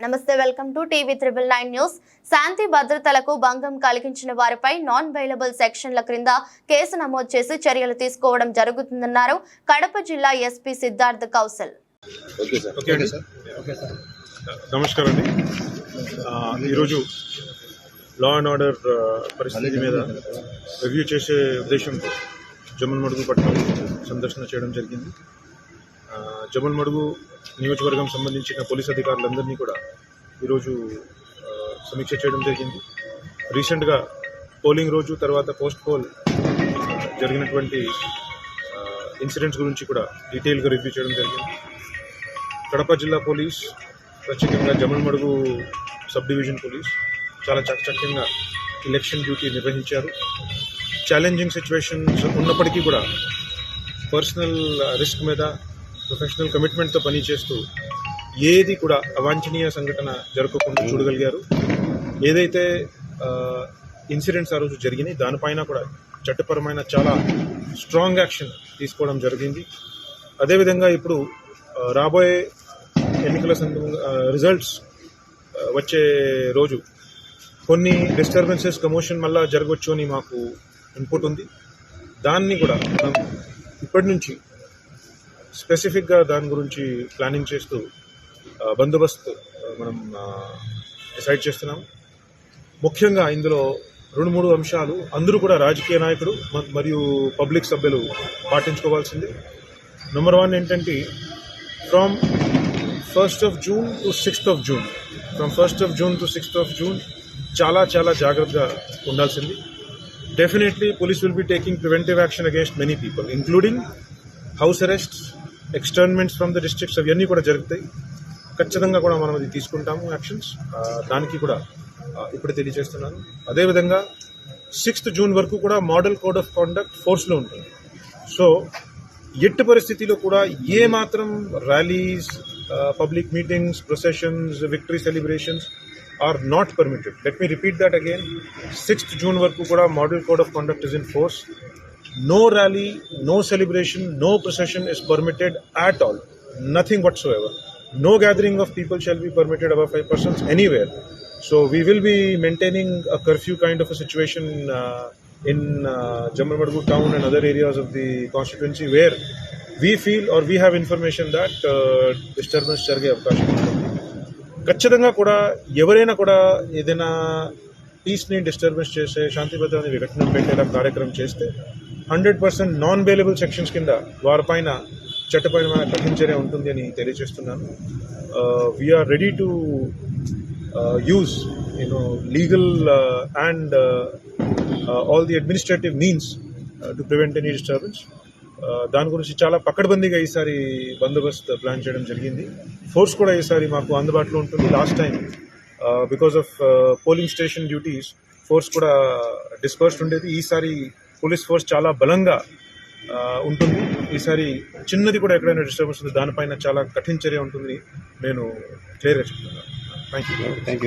నమస్తే welcome to TV triple nine news. శాంతి భద్రతలకు భంగం కలిగించిన వారిపై నాన్ బెయిలబుల్ సెక్షన్ల క్రింద కేసు నమోదు చేసి చర్యలు తీసుకోవడం జరుగుతుందన్నారు కడప జిల్లా SP Siddharth Kaushal. Okay sir. Okay అండి. నమస్కారం అండి. ఆ, ఈరోజు లా అండ్ ఆర్డర్ పరిస్థితి మీద రివ్యూ చేసే ఉద్దేశంతో జమ్మల్ మడుగు పట్టణం సందర్శన చేయడం జరిగింది. ఆ, నియోజకవర్గం సంబంధించిన పోలీస్ అధికారులందరినీ కూడా ఈరోజు సమీక్ష చేయడం జరిగింది. రీసెంట్గా పోలింగ్ రోజు తర్వాత పోస్ట్ పోల్ జరిగినటువంటి ఇన్సిడెంట్స్ గురించి కూడా డీటెయిల్గా రివ్యూ చేయడం జరిగింది. కడప జిల్లా పోలీస్ ప్రత్యేకంగా జమల్మడుగు సబ్ డివిజన్ పోలీస్ చాలా చకచక్యంగా ఎలక్షన్ డ్యూటీ నిర్వహించారు. ఛాలెంజింగ్ సిచ్యువేషన్స్ ఉన్నప్పటికీ కూడా పర్సనల్ రిస్క్ మీద ప్రొఫెషనల్ కమిట్మెంట్తో పనిచేస్తూ ఏది కూడా అవాంఛనీయ సంఘటన జరగకుండా చూడగలిగారు. ఏదైతే ఇన్సిడెంట్స్ ఆ రోజు జరిగినాయి దానిపైన కూడా చట్టపరమైన చాలా స్ట్రాంగ్ యాక్షన్ తీసుకోవడం జరిగింది. అదేవిధంగా ఇప్పుడు రాబోయే ఎన్నికల రిజల్ట్స్ వచ్చే రోజు కొన్ని డిస్టర్బెన్సెస్ కమోషన్ మళ్ళా జరగవచ్చు అని మాకు ఇన్పుట్ ఉంది. దాన్ని కూడా మనం ఇప్పటి నుంచి స్పెసిఫిక్గా దాని గురించి ప్లానింగ్ చేస్తూ బందోబస్తు మనం డిసైడ్ చేస్తున్నాం ముఖ్యంగా ఇందులో రెండు మూడు అంశాలు అందరూ కూడా రాజకీయ నాయకులు మరియు పబ్లిక్ సభ్యులు పాటించుకోవాల్సింది. నెంబర్ వన్ ఏంటంటే from first of June to sixth of June from first of June to sixth of June చాలా చాలా జాగ్రత్తగా ఉండాల్సింది. Definitely police will be taking preventive action against many people including house arrest externments from the districts అవన్నీ కూడా జరుగుతాయి. ఖచ్చితంగా కూడా మనం అది తీసుకుంటాము యాక్షన్స్ దానికి కూడా ఇప్పుడు తెలియజేస్తున్నాను. అదేవిధంగా సిక్స్త్ జూన్ వరకు కూడా మోడల్ కోడ్ ఆఫ్ కాండక్ట్ ఫోర్స్లో ఉంటుంది. సో ఎట్టి పరిస్థితిలో కూడా ఏ మాత్రం rallies public meetings processions victory celebrations are not permitted let me repeat that again sixth June వరకు కూడా model code of conduct is in force no rally, no celebration, no procession is permitted at all. Nothing whatsoever. No gathering of people shall be permitted above five persons anywhere. So we will be maintaining a curfew kind of a situation uh, in uh, Jammu town and other areas of the constituency where we feel or we have information that uh, disturbance జరిగే అవకాశం ఉంటుంది ఖచ్చితంగా కూడా ఎవరైనా కూడా ఏదైనా పీస్ని disturbance చేసే శాంతి భద్రతని విఘటన పెట్టేలా కార్యక్రమం చేస్తే hundred percent non bailable sections కింద వారిపైన చట్టపరమైన కఠిన చర్య ఉంటుంది అని తెలియజేస్తున్నాను. We are ready to use you know legal and all the administrative means to prevent any disturbance దాని గురించి చాలా పక్కడబందీగా ఈసారి బందోబస్తు ప్లాన్ చేయడం జరిగింది. ఫోర్స్ కూడా ఈసారి మాకు అందుబాటులో ఉంటుంది. Last time because of polling station duties force కూడా డిస్పర్స్డ్ ఉండేది. ఈసారి పోలీస్ ఫోర్స్ చాలా బలంగా ఉంటుంది. ఈసారి చిన్నది కూడా ఎక్కడైనా డిస్టర్బెన్స్ ఉంది దానిపైన చాలా కఠిన చర్య ఉంటుంది. నేను క్లియర్గా చెప్తున్నాను. Thank you thank you